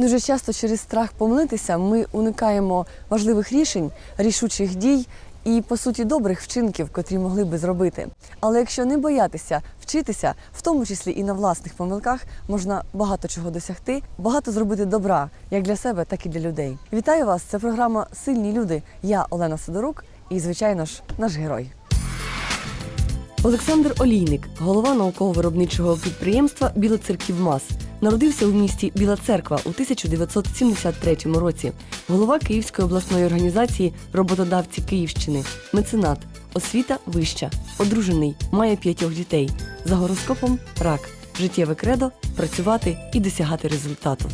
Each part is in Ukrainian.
Дуже часто через страх помилитися ми уникаємо важливих рішень, рішучих дій і, по суті, добрих вчинків, котрі могли би зробити. Але якщо не боятися вчитися, в тому числі і на власних помилках, можна багато чого досягти, багато зробити добра як для себе, так і для людей. Вітаю вас! Це програма Сильні люди. Я Олена Сидорук і, звичайно ж, наш герой. Олександр Олійник, голова науково-виробничого підприємства Білоцерківмас. Народився у місті Біла Церква у 1973 році. Голова Київської обласної організації роботодавці Київщини, меценат, освіта вища, одружений, має п'ятьох дітей. За гороскопом рак, життєве кредо працювати і досягати результату.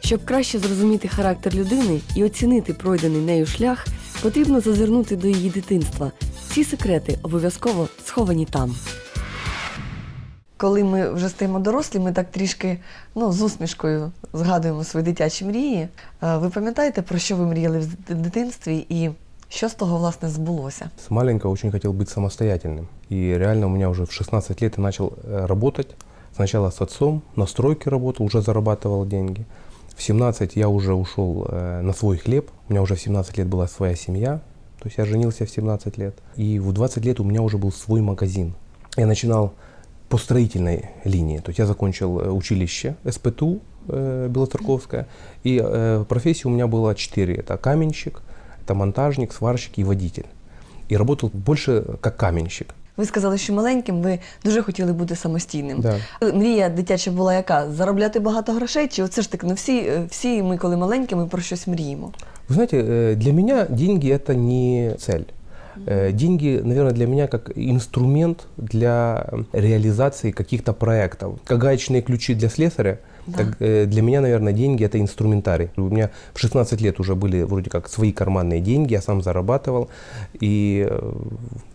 Щоб краще зрозуміти характер людини і оцінити пройдений нею шлях, потрібно зазирнути до її дитинства. Ці секрети обов'язково сховані там Коли ми вже стаємо дорослі, ми так трішки ну, з усмішкою згадуємо свої дитячі мрії. Е, Ви пам'ятаєте, про що ви мріяли в дитинстві і що з того власне збулося? С маленького очень хотел быть самостоятельным. И реально у меня уже в 16 лет я начал э, работать. Сначала с отцом, на стройке работал, уже зарабатывал деньги. В 17 я уже ушел э, на свой хлеб. У меня уже в 17 лет была своя семья. То есть я женился в 17 лет. И в 20 лет у меня уже был свой магазин. Я начинал по строительной линии. То есть я закончил э, училище СПТУ э, Белоцерковское. И э, профессий у меня было четыре. Это каменщик, это монтажник, сварщик и водитель. И работал больше как каменщик. Ви сказали, що маленьким ви дуже хотіли бути самостійним. Да. Мрія дитяча була яка? Заробляти багато грошей? Чи оце ж таки, ну всі, е, всі ми, коли маленькі, ми про щось мріємо? Вы знаете, э, для меня деньги это не цель. Э, Деньги, наверное, для меня как инструмент для реализации каких-то проектов. Как гаечные ключи для слесаря, Да. так э, для меня, наверное, деньги это инструментарий. У меня в 16 лет уже были вроде как свои карманные деньги, я сам зарабатывал. И э,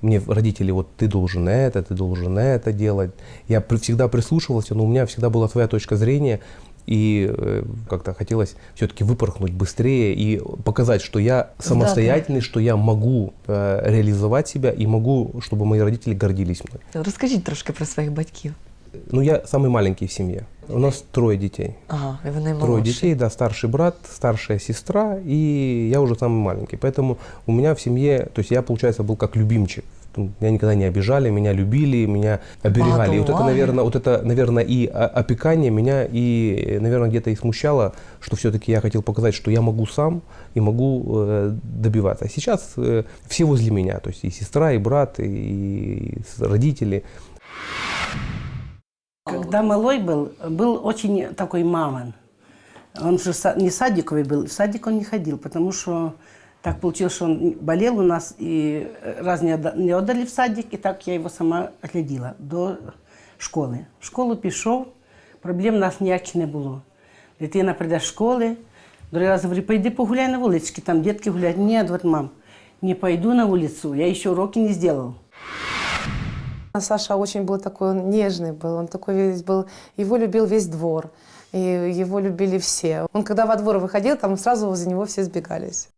мне родители, вот ты должен это, ты должен это делать. Я при- всегда прислушивался, но у меня всегда была своя точка зрения. И э, как-то хотелось все-таки выпорхнуть быстрее и показать, что я самостоятельный, что я могу э, реализовать себя и могу, чтобы мои родители гордились мной. Розкажіть трошки про своїх батьків. Ну, я самый маленький в семье. У нас трое детей. Ага, і вони Трое молодші. детей, да, старший брат, старшая сестра, и я уже самый маленький. Поэтому у меня в семье, то есть я, получается, был как любимчик. Меня никогда не обижали, меня любили, меня оберегали. И вот это, наверное, вот это, наверное, и опекание меня и, наверное, где-то и смущало, что все-таки я хотел показать, что я могу сам и могу э, добиваться. А сейчас э, все возле меня, то есть и сестра, и брат, и, родители. Когда малой был, был очень такой мамон. Он же не садиковый был, в садик он не ходил, потому что так получилось, что он болел у нас, и раз не, отда- не отдали в садик, и так я его сама оглядела до школи. В школу пішов, проблем у нас ніяких не було. Дитина прийде з школи, другий раз говорю, пойди погуляй на вуличці, там дітки гуляють. Ні, говорить, мам, не пойду на вулицю, я ще уроки не сделал. А Саша очень был такой, он нежный был, он такой весь был, его любил весь двор, и его любили все. Он когда во двор выходил, там сразу возле него все сбегались.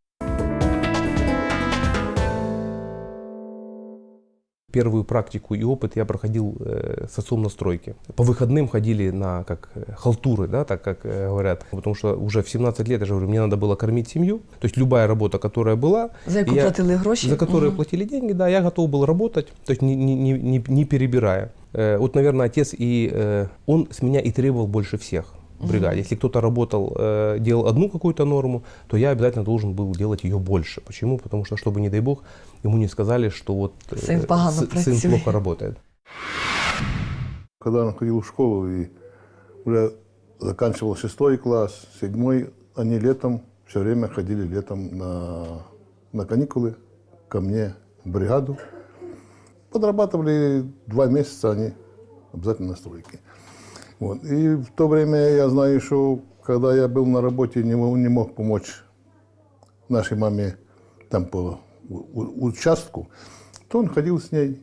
Первую практику и опыт я проходил э, с отцом на стройке. По выходным ходили на как э, халтуры, да, так как э, говорят. Потому что уже в 17 лет, я же говорю, мне надо было кормить семью. То есть любая работа, которая была, За яку я- платили гроші? за которые Мгм. платили деньги, да, я готов был работать, то есть не, не, не, не- не перебирая. Э, вот, наверное, отец и э, он с меня и требовал больше всех в Бригаде. Если кто-то работал, э, делал одну какую-то норму, то я обязательно должен был делать ее больше. Почему? Потому что, чтобы, не дай бог, ему не сказали, что вот э, Сын сы- сын плохо работает. Когда он ходил в школу и уже заканчивал шестой класс, седьмой, они летом, все время ходили летом на, на каникулы ко мне в бригаду. Подрабатывали два месяца они обязательно на стройке. Вот. И в то время я знаю, что когда я был на работе, не мог, не мог помочь нашей маме там по у- у- участку, то он ходил с ней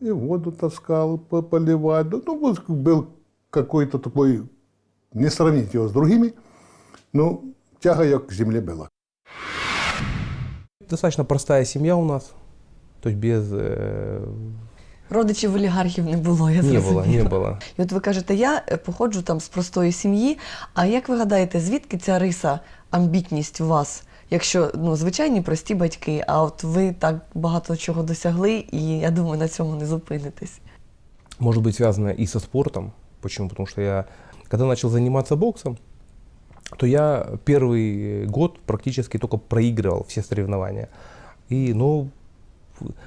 и воду таскал, по- поливать. Ну, вот был какой-то такой, не сравнить его с другими, но тяга ее к земле была. Достаточно простая семья у нас, то есть без э, Родичів олігархів не було, я Не зрозуміла. было, не было. І от ви кажете, я е, походжу там з простої сім'ї. А як ви гадаєте, звідки ця риса, амбітність у вас? Якщо ну, звичайні прості батьки, а от ви так багато чого досягли, і я думаю, на цьому не зупинитесь. Может быть, связано и со спортом. Почему? Потому что я, когда начал заниматься боксом, то я первый год практически только проигрывал все соревнования. И, ну,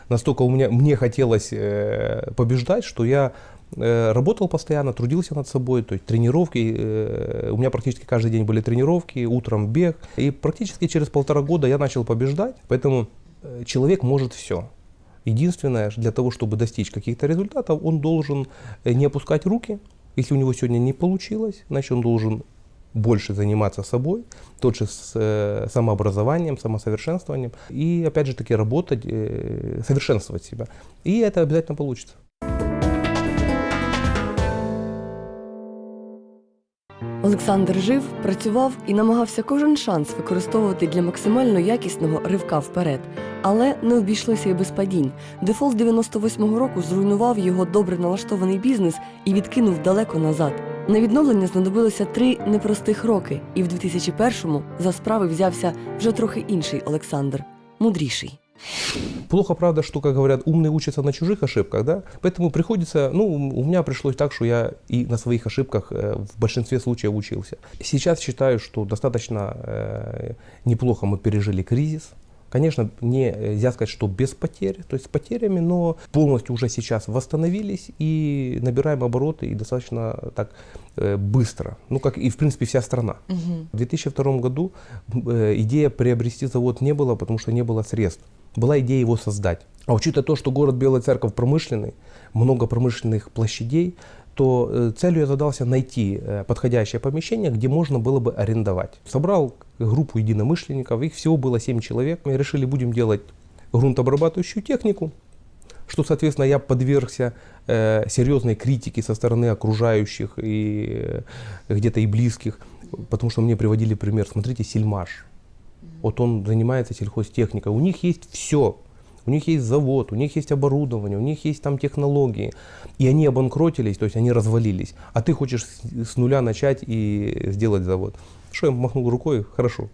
настолько у меня, мне хотелось э, побеждать, что я э, работал постоянно, трудился над собой, то есть тренировки, э, у меня практически каждый день были тренировки, утром бег, и практически через полтора года я начал побеждать, поэтому э, человек может все. Единственное, для того, чтобы достичь каких-то результатов, он должен э, не опускать руки. Если у него сегодня не получилось, значит он должен больше заниматься собой, тот с э, самообразованием, самосовершенствованием и опять же таки работать, э, совершенствовать себя. И это обязательно получится. Олександр жив, працював і намагався кожен шанс використовувати для максимально якісного ривка вперед. Але не обійшлося і без падінь. Дефолт 98-го року зруйнував його добре налаштований бізнес і відкинув далеко назад. На відновлення знадобилося три непростих роки, і в 2001-му за справи взявся вже трохи інший Олександр, мудріший. Плохо, правда, что, как говорят, умные учатся на чужих ошибках, да? Поэтому приходится, ну, у меня пришлось так, что я и на своих ошибках э, в большинстве случаев учился. Сейчас считаю, что достаточно э, неплохо мы пережили кризис. Конечно, нельзя сказать, что без потерь, то есть с потерями, но полностью уже сейчас восстановились и набираем обороты и достаточно так э, быстро. Ну, как и, в принципе, вся страна. В 2002 году э, идея приобрести завод не было, потому что не было средств. Была идея его создать. А учитывая то, что город Белая Церковь промышленный, много промышленных площадей, то э, целью я задался найти э, подходящее помещение, где можно было бы арендовать. Собрал группу единомышленников, их всего было 7 человек. Мы решили, будем делать грунтообрабатывающую технику, что, соответственно, я подвергся э, серьезной критике со стороны окружающих и э, где-то и близких, потому что мне приводили пример, смотрите, Сельмаш. Вот он занимается сельхозтехникой, у них есть все. У них есть завод, у них есть оборудование, у них есть там технологии. И они обанкротились, то есть они развалились. А ты хочешь с, нуля начать и сделать завод. Что я махнул рукой, хорошо.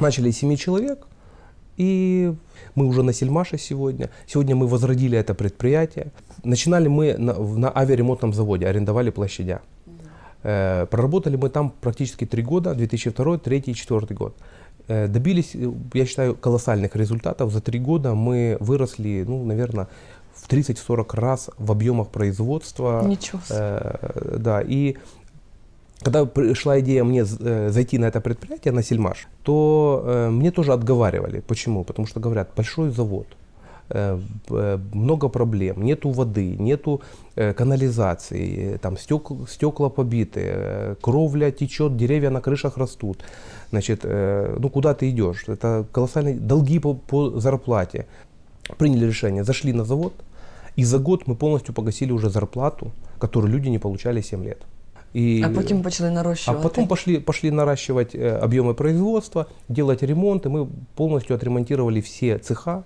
Начали с 7 человек, и мы уже на Сельмаше сегодня. Сегодня мы возродили это предприятие. Начинали мы на, на авиаремонтном заводе, арендовали площадя. Э, проработали мы там практически три года, 2002, 2003 и 2004 год. Э, добились, э, я считаю, колоссальных результатов. За три года мы выросли, ну, наверное, в 30-40 раз в объемах производства. Ничего себе. Э, да, и когда пришла идея мне э, зайти на это предприятие, на Сельмаш, то э, мне тоже отговаривали. Почему? Потому что говорят, большой завод, э, б- э, много проблем, нету воды, нету э, канализации, э, там стек- стекла побиты, э, кровля течет, деревья на крышах растут. Значит, э, ну куда ты идешь? Это колоссальные долги по, по зарплате. Приняли решение, зашли на завод, и за год мы полностью погасили уже зарплату, которую люди не получали 7 лет. И, А потім почали а нарощувати. потом пошли, пошли наращивать э, объемы производства, делать ремонт, и мы полностью отремонтировали все цеха.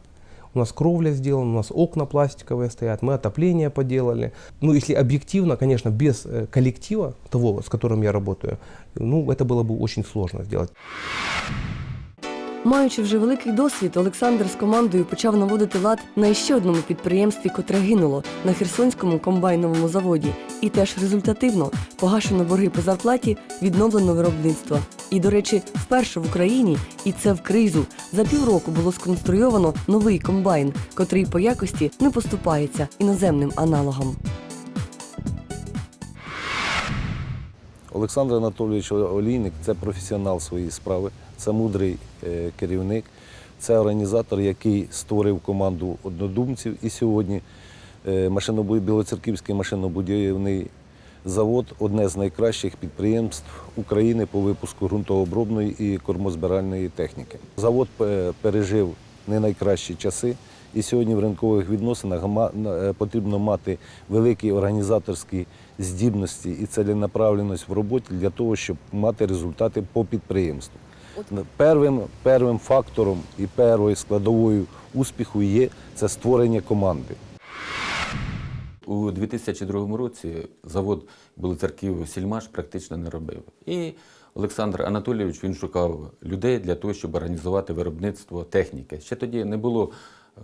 У нас кровля сделана, у нас окна пластиковые стоят, мы отопление поделали. Ну, если объективно, конечно, без э, коллектива того, с которым я работаю, ну, это было бы очень сложно сделать. Маючи вже великий досвід, Олександр з командою почав наводити лад на ще одному підприємстві, котре гинуло на Херсонському комбайновому заводі. І теж результативно погашено борги по зарплаті, відновлено виробництво. І, до речі, вперше в Україні, і це в кризу, за півроку було сконструйовано новий комбайн, котрий по якості не поступається іноземним аналогам. Олександр Анатолійович Олійник це професіонал своєї справи, це мудрий е, керівник, це організатор, який створив команду однодумців. І сьогодні е, Білоцерківський машинобудівний завод одне з найкращих підприємств України по випуску ґрунтообробної і кормозбиральної техніки. Завод е, пережив не найкращі часи. І сьогодні в ринкових відносинах потрібно мати великі організаторські здібності і ціленаправленість в роботі для того, щоб мати результати по підприємству. Первим, первим фактором і першою складовою успіху є це створення команди. У 2002 році завод Білоцерків Сільмаш практично не робив. І Олександр Анатолійович він шукав людей для того, щоб організувати виробництво техніки. Ще тоді не було е,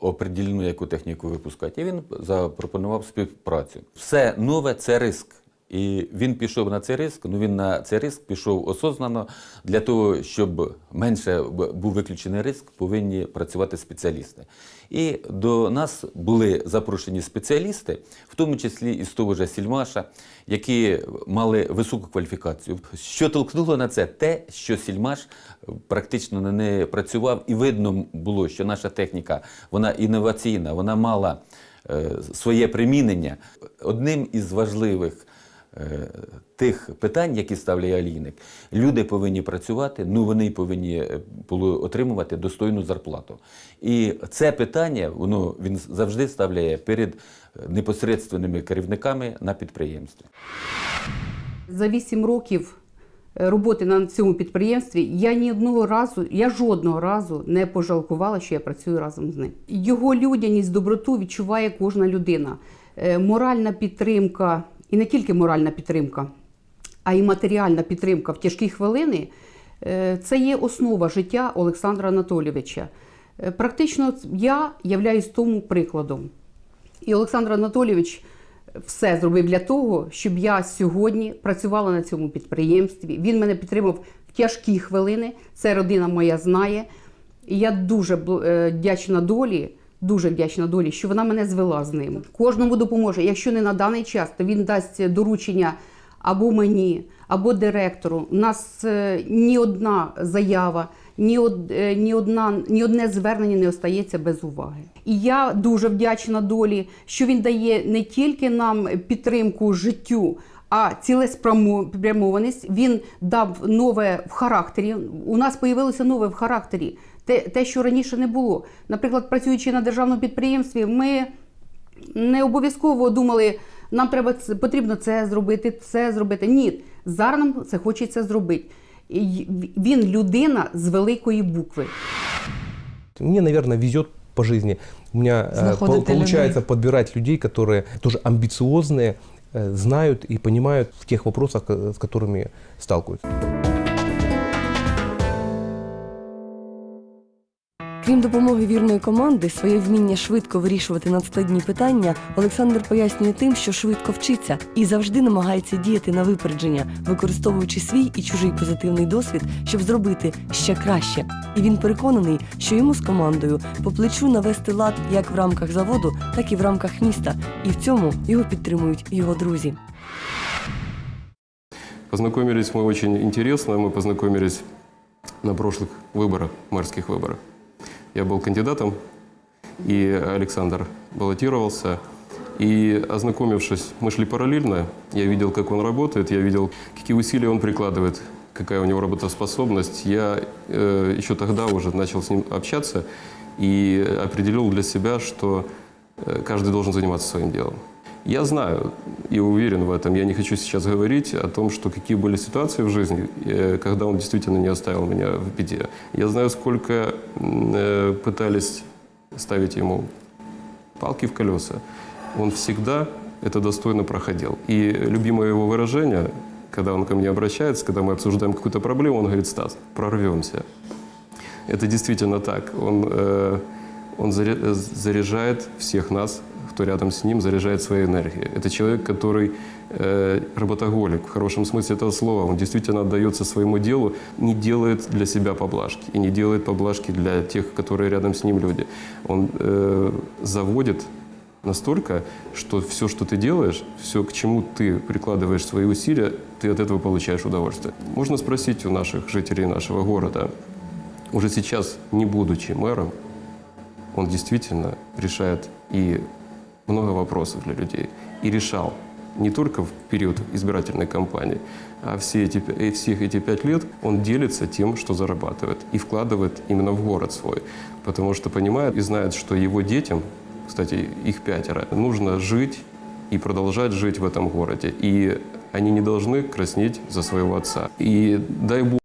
определено, яку техніку випускати. І він запропонував співпрацю. Все нове це риск. І він пішов на цей риск. Ну він на цей риск пішов осознано для того, щоб менше був виключений риск, повинні працювати спеціалісти. І до нас були запрошені спеціалісти, в тому числі і з того ж Сільмаша, які мали високу кваліфікацію. Що толкнуло на це? Те, що Сільмаш практично на неї працював, і видно було, що наша техніка вона інноваційна, вона мала е, своє примінення. Одним із важливих тих питань, які ставляє Алійник, люди повинні працювати, ну вони повинні е, отримувати достойну зарплату. І це питання воно він завжди ставляє перед е, непосередственними керівниками на підприємстві. За 8 років е, роботи на цьому підприємстві я ні одного разу, я жодного разу не пожалкувала, що я працюю разом з ним. Його людяність, доброту відчуває кожна людина. Е, Моральна підтримка, і не тільки моральна підтримка, а й матеріальна підтримка в тяжкі хвилини е, це є основа життя Олександра Анатолійовича. Е, Практично я являюсь тому прикладом. І Олександр Анатолійович все зробив для того, щоб я сьогодні працювала на цьому підприємстві. Він мене підтримав в тяжкі хвилини. Це родина моя знає. І я дуже е, вдячна долі, дуже вдячна долі, що вона мене звела з ним. Кожному допоможе. Якщо не на даний час, то він дасть доручення або мені, або директору. У нас е, ні одна заява, ні, од, е, ні, одна, ні одне звернення не остається без уваги. І я дуже вдячна долі, що він дає не тільки нам підтримку життю. А цілеспрямованість він дав нове в характері. У нас появилося нове в характері, те, те, що раніше не було. Наприклад, працюючи на державному підприємстві, ми не обов'язково думали, нам треба це- потрібно це зробити, це зробити. Ні, зараз нам це хочеться зробити. І Він людина з великої букви. Мне, наверное, везет по жизни. У меня э, Знаходите пол- людей. получается подбирать людей, которые тоже амбициозные, э, знают и понимают в тех вопросах, э, с которыми сталкиваются. Крім допомоги вірної команди, своє вміння швидко вирішувати надскладні питання Олександр пояснює тим, що швидко вчиться і завжди намагається діяти на випередження, використовуючи свій і чужий позитивний досвід, щоб зробити ще краще. І він переконаний, що йому з командою по плечу навести лад як в рамках заводу, так і в рамках міста. І в цьому його підтримують його друзі. Познакомились мы очень интересно. Мы познакомились на прошлых выборах, мэрских выборах. Я был кандидатом, и Александр баллотировался. И ознакомившись, мы шли параллельно. Я видел, как он работает, я видел, какие усилия он прикладывает, какая у него работоспособность. Я э, еще тогда уже начал с ним общаться и определил для себя, что э, каждый должен заниматься своим делом. Я знаю и уверен в этом. Я не хочу сейчас говорить о том, что какие были ситуации в жизни, э, когда он действительно не оставил меня в беде. Я знаю, сколько э, пытались ставить ему палки в колеса. Он всегда это достойно проходил. И любимое его выражение, когда он ко мне обращается, когда мы обсуждаем какую-то проблему, он говорит, Стас, прорвемся. Это действительно так. Он, э, он заря- заряжает всех нас, кто рядом с ним, заряжает своей энергией. Это человек, который э, работоголик в хорошем смысле этого слова. Он действительно отдается своему делу, не делает для себя поблажки и не делает поблажки для тех, которые рядом с ним люди. Он э, заводит настолько, что все, что ты делаешь, все, к чему ты прикладываешь свои усилия, ты от этого получаешь удовольствие. Можно спросить у наших жителей нашего города, уже сейчас, не будучи мэром, он действительно решает и много вопросов для людей. И решал не только в период избирательной кампании, а все эти, и всех эти пять лет он делится тем, что зарабатывает, и вкладывает именно в город свой. Потому что понимает и знает, что его детям, кстати, их пятеро, нужно жить и продолжать жить в этом городе. И они не должны краснеть за своего отца. И дай Бог,